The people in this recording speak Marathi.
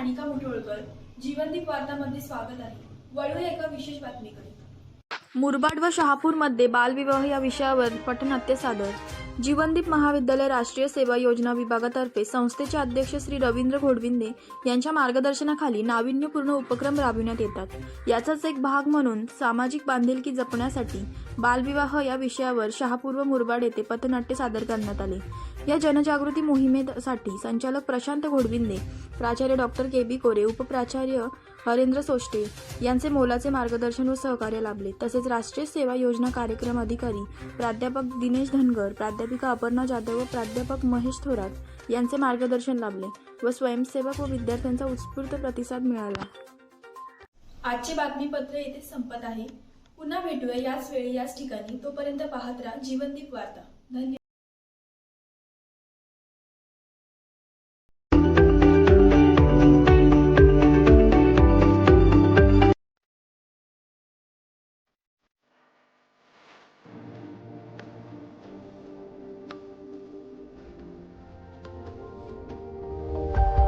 अनिका मुठोळकर जीवनदीप वार्तामध्ये स्वागत आहे. वळू एका विशेष बातमीकडे. मुरबाड व शहापूरमध्ये बालविवाह या विषयावर पठण सादर जीवनदीप महाविद्यालय राष्ट्रीय सेवा योजना विभागातर्फे संस्थेचे अध्यक्ष श्री रवींद्र घोडविंदे यांच्या मार्गदर्शनाखाली नाविन्यपूर्ण उपक्रम राबविण्यात येतात. याचाच एक भाग म्हणून सामाजिक बांधिलकी जपण्यासाठी बालविवाह या विषयावर शहापूर व मुरबाड येथे पथनाट्य सादर करण्यात आले. या जनजागृती मोहिमेसाठी संचालक प्रशांत घोडविंदे प्राचार्य डॉक्टर के बी कोरे उपप्राचार्य हरेंद्र सोष्टे यांचे मोलाचे मार्गदर्शन व सहकार्य लाभले. तसेच राष्ट्रीय सेवा योजना कार्यक्रम अधिकारी प्राध्यापक दिनेश धनगर प्राध्यापिका अपर्णा जाधव व प्राध्यापक महेश थोरात यांचे मार्गदर्शन लाभले व स्वयंसेवक व विद्यार्थ्यांचा उत्स्फूर्त प्रतिसाद मिळाला. आजचे बातमीपत्र येथे संपत आहे. पुन्हा भेटूया याच वेळी याच ठिकाणी. तोपर्यंत पाहत राहा जीवनदीप वार्ता. धन्यवाद.